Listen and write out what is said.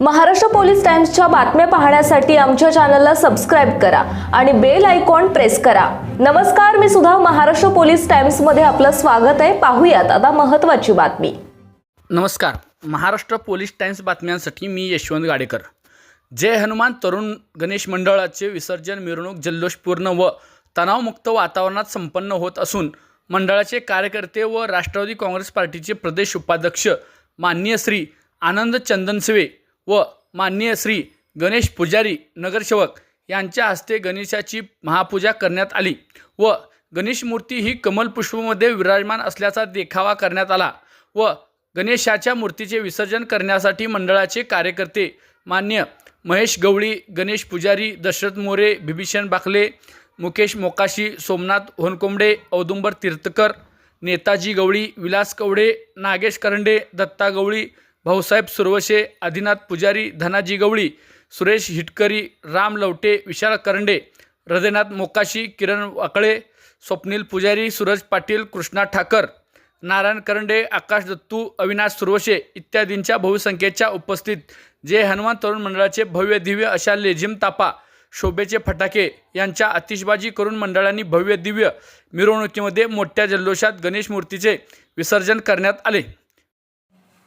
Maharashtra police टाइम्सच्या बातम्या पाहण्यासाठी आमच्या चॅनलला सबस्क्राईब करा आणि बेल आयकॉन प्रेस करा. नमस्कार मी सुद्धा महाराष्ट्र पोलीस टाइम्समध्ये आपलं स्वागत आहे. पाहूयात आता महत्त्वाची बातमी. नमस्कार महाराष्ट्र पोलीस टाइम्स बातम्यांसाठी मी यशवंत गाडेकर. जय हनुमान तरुण गणेश मंडळाचे विसर्जन मिरवणूक जल्लोषपूर्ण व तणावमुक्त वातावरणात संपन्न होत असून मंडळाचे कार्यकर्ते व राष्ट्रवादी काँग्रेस पार्टीचे प्रदेश उपाध्यक्ष माननीय श्री आनंद चंदनसवे व माननीय श्री गणेश पुजारी नगरसेवक यांच्या हस्ते गणेशाची महापूजा करण्यात आली व गणेश मूर्ती ही कमलपुष्पमध्ये विराजमान असल्याचा देखावा करण्यात आला व गणेशाच्या मूर्तीचे विसर्जन करण्यासाठी मंडळाचे कार्यकर्ते मान्य महेश गवळी गणेश पुजारी दशरथ मोरे बिभीषण बाकले मुकेश मोकाशी सोमनाथ होनकोंबडे औदुंबर तीर्थकर नेताजी गवळी विलास कवडे नागेश करंडे दत्ता गवळी भाऊसाहेब सुरवशे आदिनाथ पुजारी धनाजी गवळी सुरेश हिटकरी राम लवटे विशाल करंडे हृदयनाथ मोकाशी किरण वाकळे स्वप्नील पुजारी सूरज पाटील कृष्णा ठाकर नारायण करंडे आकाश दत्तू अविनाश सुरवशे इत्यादींच्या बहुसंख्येच्या उपस्थित जे हनुमान तरुण मंडळाचे भव्य दिव्य अशा लेझिम तापा शोभेचे फटाके यांच्या आतिषबाजी करून मंडळांनी भव्य दिव्य मिरवणुकीमध्ये मोठ्या जल्लोषात गणेश मूर्तीचे विसर्जन करण्यात आले.